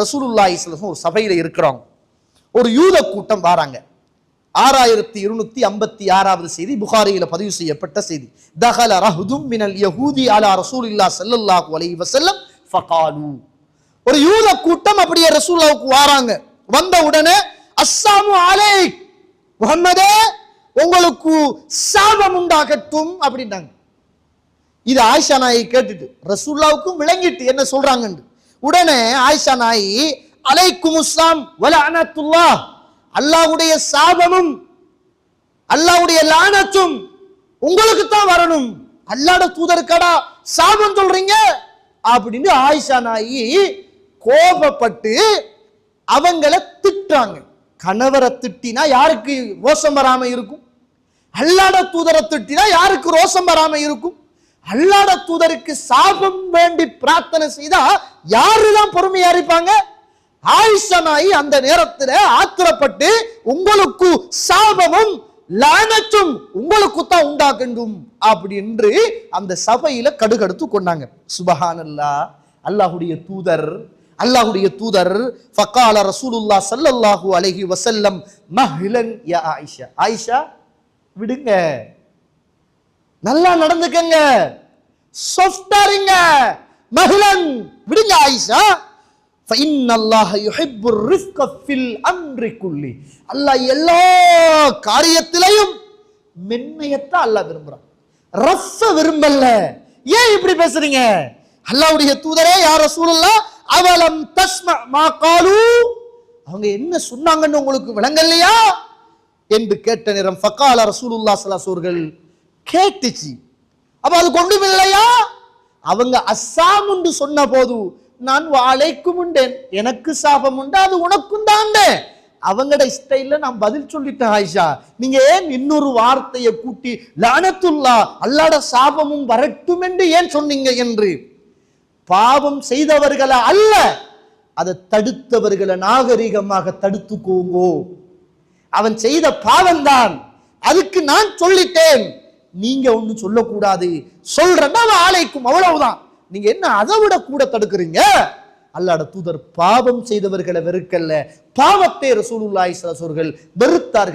ரசூலுல்லா இஸ்லாம் ஒரு சபையில் இருக்கிறோம் ஒரு யூத கூட்டம் வராங்க. ஆறாயிரத்தி இருநூத்தி ஐம்பத்தி ஆறாவது செய்தி புகாரியில் பதிவு செய்யப்பட்ட செய்தி. தஹல ரஹுதும் மினல் யஹூதி அலா ரசூலில்லா ஸல்லல்லாஹு அலைஹி வஸல்லம் ஃபகாலு. ஒரு யூத கூட்டம் அப்படியே ரசூலுல்லாஹ்வுக்கு வராங்க. வந்த உடனே அஸ்ஸாமு அலைக். முஹம்மதே உங்களுக்கு சாபம் உண்டாகட்டும் அப்படின்னாங்க. இது ஆயிஷா நாயை கேட்டுட்டு ரசூல்லாவுக்கும் விளங்கிட்டு என்ன சொல்றாங்கன்னு. உடனே ஆயிஷா நாயி அலைக்கும் இஸ்லாம் வல அனத்துல்லா அல்லாஹ்வுடைய சாபமும் அல்லாஹ்வுடைய லானத்தும் உங்களுக்கு தான் வரணும். அல்லாட தூதருக்கடா சாபம் சொல்றீங்க? அப்படின்னு ஆயிஷா நாயி கோபப்பட்டு அவங்கள திட்டுறாங்க. கணவரை திட்டினா யாருக்கு ரோசம் வராம இருக்கும்? அல்லாட தூதரை திட்டினா யாருக்கு ரோஷம் வராம இருக்கும்? அல்லாட தூதருக்கு சாபம் வேண்டி பிரார்த்தனை செய்தா யாருதான் பொறுமையா இருப்பாங்க ஆயிஷா அந்த நேரத்தில் ஆத்திரப்பட்டு உங்களுக்கு சாபமும் லானச்சும் உங்களுக்கு தான் உண்டாக்கண்டும் அப்படி என்று அந்த சபையில கடுகடுத்து கொண்டாங்க. சுபஹானல்லா அல்லாஹுடைய தூதர் அல்லாஹுடைய தூதர் ஃபக்கால ரசூலுல்லா சல்லல்லாஹு அலஹி வசல்லம் மஹ்லன் யா ஆயிஷா. ஆயிஷா விடுங்க. நல்லா நடந்துக்கங்க. சாஃப்டா இருங்க. மகிழன் விடுங்க ஆயிஷா. அல்லாஹ் எல்லா காரியத்திலையும் மென்மையத்தான் அல்லாஹ் விரும்புறான். ரஃப விரும்பல. ஏன் இப்படி பேசுறீங்க? அல்லாவுடைய தூதரே யார சூழல்லா அவலம் தஸ்மா மா காலு. அவங்க என்ன சொன்னாங்கன்னு உங்களுக்கு விளங்கலையா? என்று கேட்ட நேரம் ஃபக்கால ரசூலுல்லா சலாசூர்கள் கேட்டுச்சு. அப்ப அது கொண்டும் இல்லையா? அவங்க அஸ்ஸாம் உண்டு சொன்ன போது நான் வாழைக்கும் உண்டேன். எனக்கு சாபம் உண்டு. அது உனக்கும் தாண்டே அவங்கட ஸ்டைல்ல நான் பதில் சொல்லிட்டேன் ஆயிஷா. நீங்க ஏன் இன்னொரு வார்த்தையை கூட்டி லானத்துல்லா அல்லாட சாபமும் வரட்டும் என்று ஏன் சொன்னீங்க? என்று. பாவம் செய்தவர்களை அல்ல அதை தடுத்தவர்களை நாகரிகமாக தடுத்துக்கோங்கோ. அவன் செய்த பாவம்தான். அதுக்கு நான் சொல்லிட்டேன். நீங்க ஒண்ணும் சொல்லக்கூடாது. சொல்றேன்னா ஆலைக்கும் அவ்வளவுதான். நீங்க என்ன அதை விட கூட தடுக்கிறீங்க? அல்லாட தூதர் பாவம் செய்தவர்களை வெறுக்கல்ல. பாவத்தை ரசூலுல்லாய் சரசோர்கள் வெறுத்தார்கள்.